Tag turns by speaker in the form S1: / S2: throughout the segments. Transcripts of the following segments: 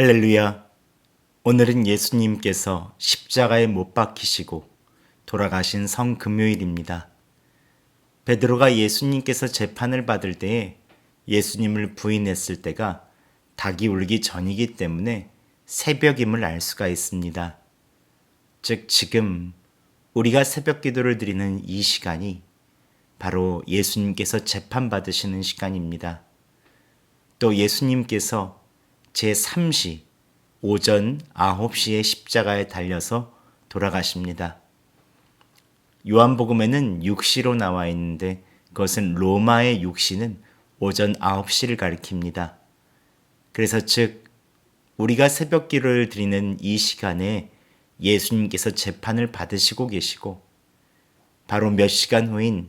S1: 할렐루야. 오늘은 예수님께서 십자가에 못 박히시고 돌아가신 성금요일입니다. 베드로가 예수님께서 재판을 받을 때에 예수님을 부인했을 때가 닭이 울기 전이기 때문에 새벽임을 알 수가 있습니다. 즉, 지금 우리가 새벽 기도를 드리는 이 시간이 바로 예수님께서 재판받으시는 시간입니다. 또 예수님께서 제3시 오전 9시에 십자가에 달려서 돌아가십니다. 요한복음에는 6시로 나와 있는데 그것은 로마의 6시는 오전 9시를 가리킵니다. 그래서 즉 우리가 새벽 기도를 드리는 이 시간에 예수님께서 재판을 받으시고 계시고 바로 몇 시간 후인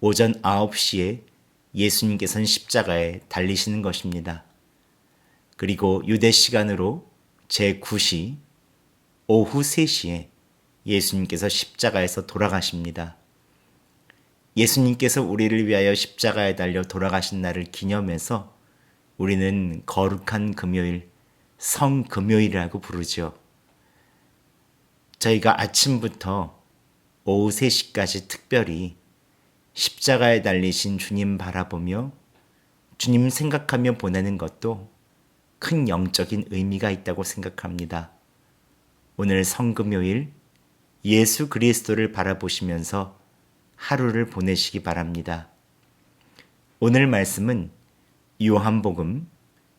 S1: 오전 9시에 예수님께서는 십자가에 달리시는 것입니다. 그리고 유대 시간으로 제9시 오후 3시에 예수님께서 십자가에서 돌아가십니다. 예수님께서 우리를 위하여 십자가에 달려 돌아가신 날을 기념해서 우리는 거룩한 금요일, 성금요일이라고 부르죠. 저희가 아침부터 오후 3시까지 특별히 십자가에 달리신 주님 바라보며 주님 생각하며 보내는 것도 큰 영적인 의미가 있다고 생각합니다. 오늘 성금요일 예수 그리스도를 바라보시면서 하루를 보내시기 바랍니다. 오늘 말씀은 요한복음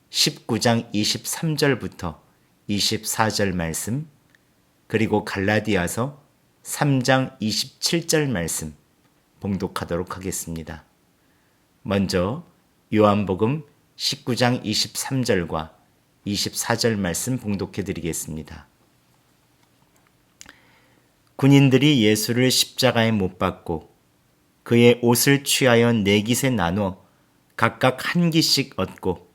S1: 19장 23절부터 24절 말씀, 그리고 갈라디아서 3장 27절 말씀 봉독하도록 하겠습니다. 먼저 요한복음 19장 23절과 24절 말씀 봉독해 드리겠습니다. 군인들이 예수를 십자가에 못 박고 그의 옷을 취하여 네 깃에 나눠 각각 한 깃씩 얻고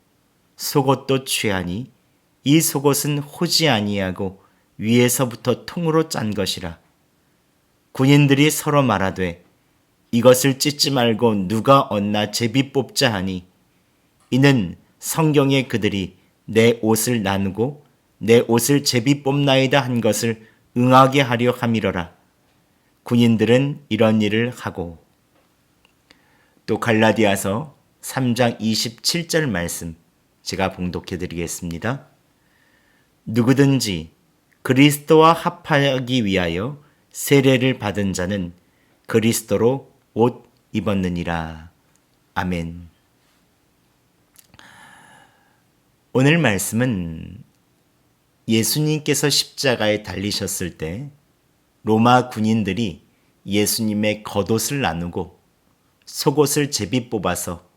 S1: 속옷도 취하니 이 속옷은 호지 아니하고 위에서부터 통으로 짠 것이라. 군인들이 서로 말하되 이것을 찢지 말고 누가 얻나 제비 뽑자 하니 이는 성경에 그들이 내 옷을 나누고 내 옷을 제비 뽑나이다 한 것을 응하게 하려 함이러라. 군인들은 이런 일을 하고 또 갈라디아서 3장 27절 말씀 제가 봉독해 드리겠습니다. 누구든지 그리스도와 합하기 위하여 세례를 받은 자는 그리스도로 옷 입었느니라. 아멘. 오늘 말씀은 예수님께서 십자가에 달리셨을 때 로마 군인들이 예수님의 겉옷을 나누고 속옷을 제비 뽑아서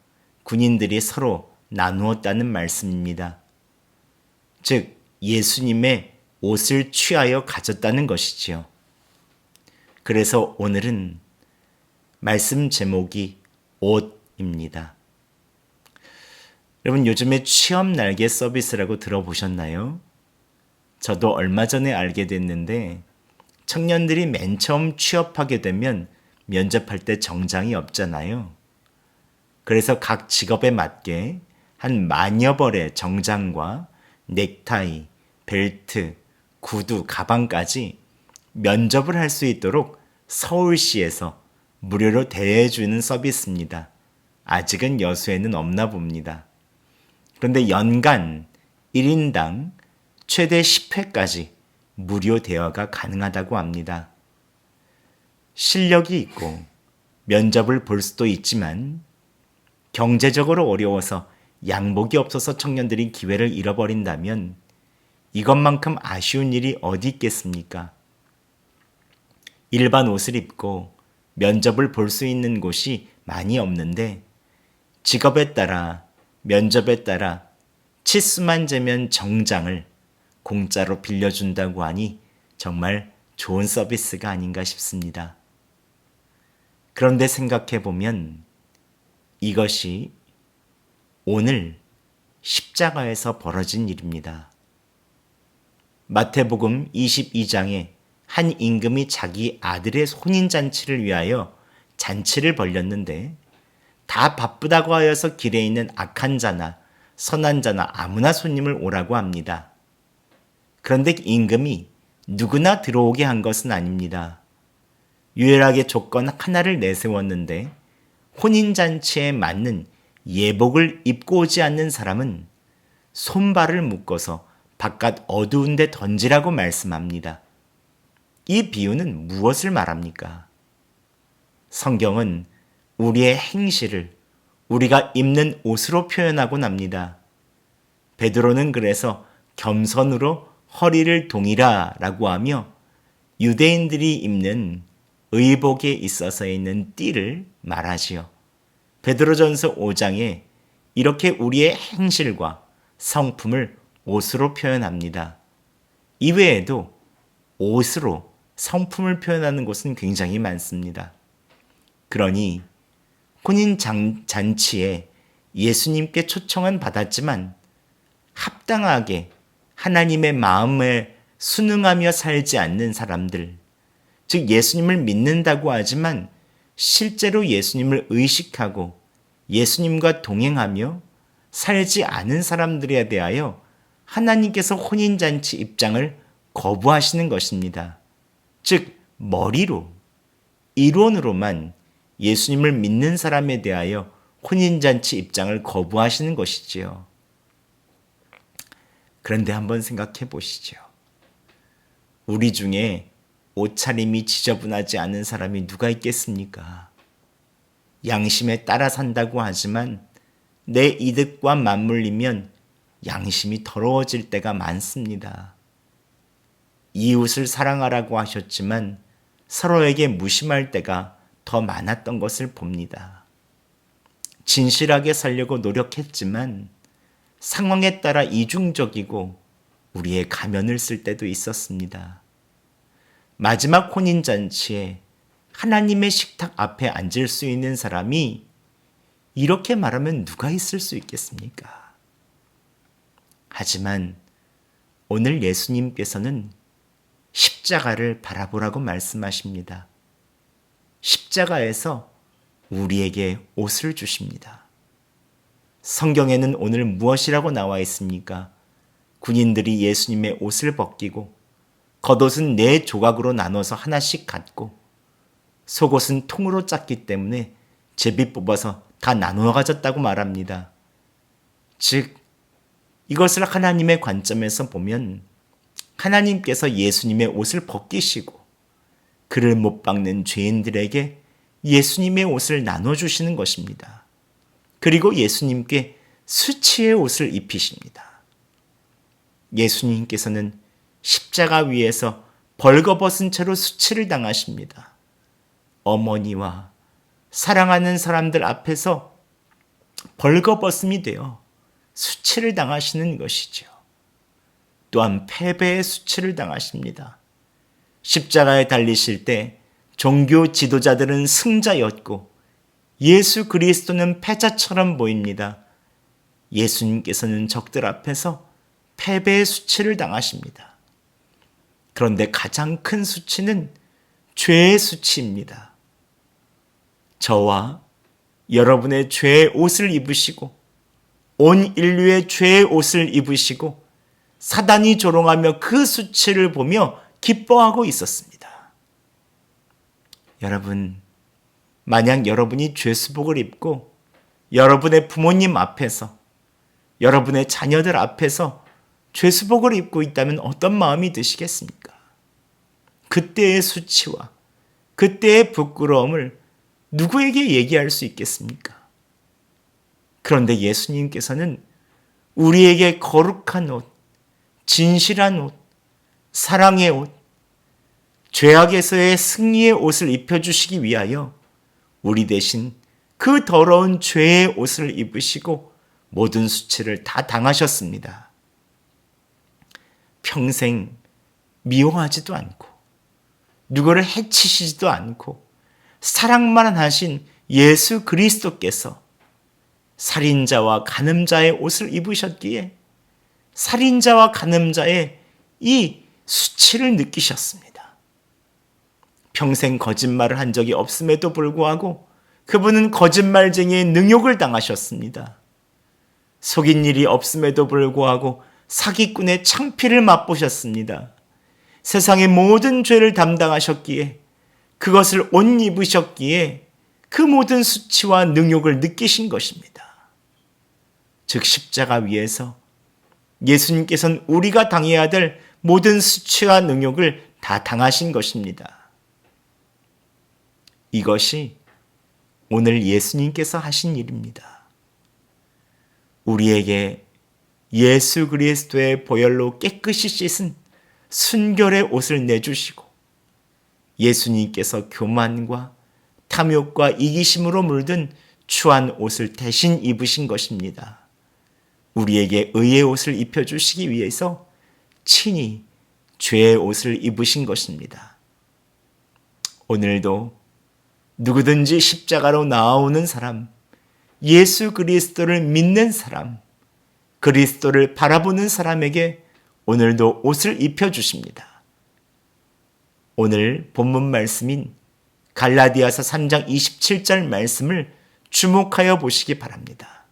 S1: 군인들이 서로 나누었다는 말씀입니다. 즉, 예수님의 옷을 취하여 가졌다는 것이지요. 그래서 오늘은 말씀 제목이 옷입니다. 여러분 요즘에 취업 날개 서비스라고 들어보셨나요? 저도 얼마 전에 알게 됐는데 청년들이 맨 처음 취업하게 되면 면접할 때 정장이 없잖아요. 그래서 각 직업에 맞게 한 만여 벌의 정장과 넥타이, 벨트, 구두, 가방까지 면접을 할 수 있도록 서울시에서 무료로 대해주는 서비스입니다. 아직은 여수에는 없나 봅니다. 그런데 연간 1인당 최대 10회까지 무료 대여가 가능하다고 합니다. 실력이 있고 면접을 볼 수도 있지만 경제적으로 어려워서 양복이 없어서 청년들이 기회를 잃어버린다면 이것만큼 아쉬운 일이 어디 있겠습니까? 일반 옷을 입고 면접을 볼 수 있는 곳이 많이 없는데 직업에 따라 면접에 따라 치수만 재면 정장을 공짜로 빌려준다고 하니 정말 좋은 서비스가 아닌가 싶습니다. 그런데 생각해 보면 이것이 오늘 십자가에서 벌어진 일입니다. 마태복음 22장에 한 임금이 자기 아들의 혼인잔치를 위하여 잔치를 벌렸는데 다 바쁘다고 하여서 길에 있는 악한 자나 선한 자나 아무나 손님을 오라고 합니다. 그런데 임금이 누구나 들어오게 한 것은 아닙니다. 유일하게 조건 하나를 내세웠는데 혼인잔치에 맞는 예복을 입고 오지 않는 사람은 손발을 묶어서 바깥 어두운 데 던지라고 말씀합니다. 이 비유는 무엇을 말합니까? 성경은 우리의 행실을 우리가 입는 옷으로 표현하곤 합니다. 베드로는 그래서 겸손으로 허리를 동이라 라고 하며 유대인들이 입는 의복에 있어서 있는 띠를 말하지요. 베드로전서 5장에 이렇게 우리의 행실과 성품을 옷으로 표현합니다. 이외에도 옷으로 성품을 표현하는 곳은 굉장히 많습니다. 그러니 혼인 잔치에 예수님께 초청은 받았지만 합당하게 하나님의 마음을 순응하며 살지 않는 사람들, 즉 예수님을 믿는다고 하지만 실제로 예수님을 의식하고 예수님과 동행하며 살지 않은 사람들에 대하여 하나님께서 혼인잔치 입장을 거부하시는 것입니다. 즉, 머리로, 이론으로만 예수님을 믿는 사람에 대하여 혼인잔치 입장을 거부하시는 것이지요. 그런데 한번 생각해 보시죠. 우리 중에 옷차림이 지저분하지 않은 사람이 누가 있겠습니까? 양심에 따라 산다고 하지만 내 이득과 맞물리면 양심이 더러워질 때가 많습니다. 이웃을 사랑하라고 하셨지만 서로에게 무심할 때가 더 많았던 것을 봅니다. 진실하게 살려고 노력했지만 상황에 따라 이중적이고 우리의 가면을 쓸 때도 있었습니다. 마지막 혼인잔치에 하나님의 식탁 앞에 앉을 수 있는 사람이 이렇게 말하면 누가 있을 수 있겠습니까? 하지만 오늘 예수님께서는 십자가를 바라보라고 말씀하십니다. 십자가에서 우리에게 옷을 주십니다. 성경에는 오늘 무엇이라고 나와 있습니까? 군인들이 예수님의 옷을 벗기고 겉옷은 네 조각으로 나눠서 하나씩 갖고 속옷은 통으로 짰기 때문에 제비 뽑아서 다 나누어 가졌다고 말합니다. 즉, 이것을 하나님의 관점에서 보면 하나님께서 예수님의 옷을 벗기시고 그를 못 박는 죄인들에게 예수님의 옷을 나눠주시는 것입니다. 그리고 예수님께 수치의 옷을 입히십니다. 예수님께서는 십자가 위에서 벌거벗은 채로 수치를 당하십니다. 어머니와 사랑하는 사람들 앞에서 벌거벗음이 되어 수치를 당하시는 것이죠. 또한 패배의 수치를 당하십니다. 십자가에 달리실 때 종교 지도자들은 승자였고 예수 그리스도는 패자처럼 보입니다. 예수님께서는 적들 앞에서 패배의 수치를 당하십니다. 그런데 가장 큰 수치는 죄의 수치입니다. 저와 여러분의 죄의 옷을 입으시고 온 인류의 죄의 옷을 입으시고 사단이 조롱하며 그 수치를 보며 기뻐하고 있었습니다. 여러분, 만약 여러분이 죄수복을 입고 여러분의 부모님 앞에서 여러분의 자녀들 앞에서 죄수복을 입고 있다면 어떤 마음이 드시겠습니까? 그때의 수치와 그때의 부끄러움을 누구에게 얘기할 수 있겠습니까? 그런데 예수님께서는 우리에게 거룩한 옷, 진실한 옷, 사랑의 옷, 죄악에서의 승리의 옷을 입혀주시기 위하여 우리 대신 그 더러운 죄의 옷을 입으시고 모든 수치를 다 당하셨습니다. 평생 미워하지도 않고, 누구를 해치시지도 않고, 사랑만 하신 예수 그리스도께서 살인자와 간음자의 옷을 입으셨기에 살인자와 간음자의 이 수치를 느끼셨습니다. 평생 거짓말을 한 적이 없음에도 불구하고 그분은 거짓말쟁이의 능욕을 당하셨습니다. 속인 일이 없음에도 불구하고 사기꾼의 창피를 맛보셨습니다. 세상의 모든 죄를 담당하셨기에 그것을 옷 입으셨기에 그 모든 수치와 능욕을 느끼신 것입니다. 즉 십자가 위에서 예수님께서는 우리가 당해야 될 모든 수치와 능욕을 다 당하신 것입니다. 이것이 오늘 예수님께서 하신 일입니다. 우리에게 예수 그리스도의 보혈로 깨끗이 씻은 순결의 옷을 내주시고 예수님께서 교만과 탐욕과 이기심으로 물든 추한 옷을 대신 입으신 것입니다. 우리에게 의의 옷을 입혀주시기 위해서 친히 죄의 옷을 입으신 것입니다. 오늘도 누구든지 십자가로 나오는 사람, 예수 그리스도를 믿는 사람, 그리스도를 바라보는 사람에게 오늘도 옷을 입혀주십니다. 오늘 본문 말씀인 갈라디아서 3장 27절 말씀을 주목하여 보시기 바랍니다.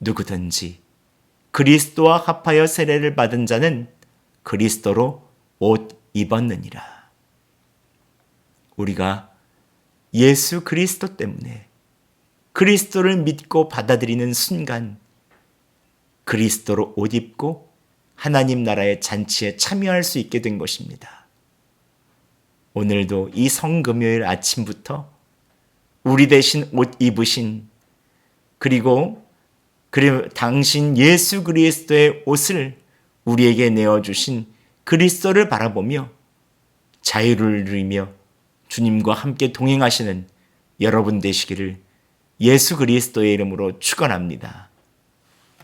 S1: 누구든지 그리스도와 합하여 세례를 받은 자는 그리스도로 옷 입었느니라. 우리가 예수 그리스도 때문에 그리스도를 믿고 받아들이는 순간 그리스도로 옷 입고 하나님 나라의 잔치에 참여할 수 있게 된 것입니다. 오늘도 이 성금요일 아침부터 우리 대신 옷 입으신 그리고 그리고 당신 예수 그리스도의 옷을 우리에게 내어 주신 그리스도를 바라보며 자유를 누리며 주님과 함께 동행하시는 여러분 되시기를 예수 그리스도의 이름으로 축원합니다.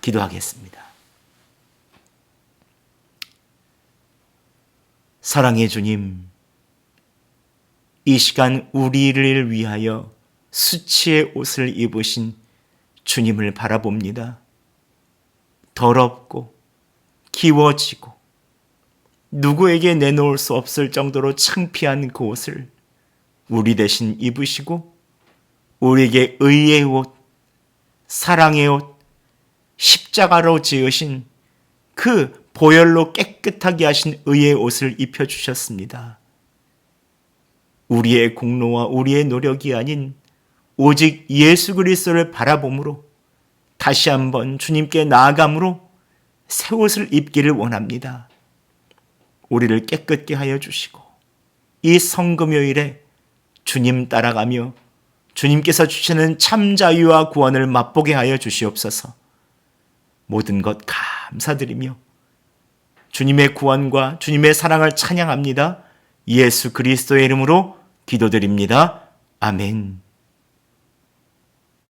S1: 기도하겠습니다. 사랑의 주님, 이 시간 우리를 위하여 수치의 옷을 입으신 주님을 바라봅니다. 더럽고 기워지고 누구에게 내놓을 수 없을 정도로 창피한 그 옷을 우리 대신 입으시고 우리에게 의의 옷, 사랑의 옷, 십자가로 지으신 그 보혈로 깨끗하게 하신 의의 옷을 입혀주셨습니다. 우리의 공로와 우리의 노력이 아닌 오직 예수 그리스도를 바라봄으로 다시 한번 주님께 나아감으로 새 옷을 입기를 원합니다. 우리를 깨끗게 하여 주시고 이 성금요일에 주님 따라가며 주님께서 주시는 참 자유와 구원을 맛보게 하여 주시옵소서. 모든 것 감사드리며 주님의 구원과 주님의 사랑을 찬양합니다. 예수 그리스도의 이름으로 기도드립니다. 아멘.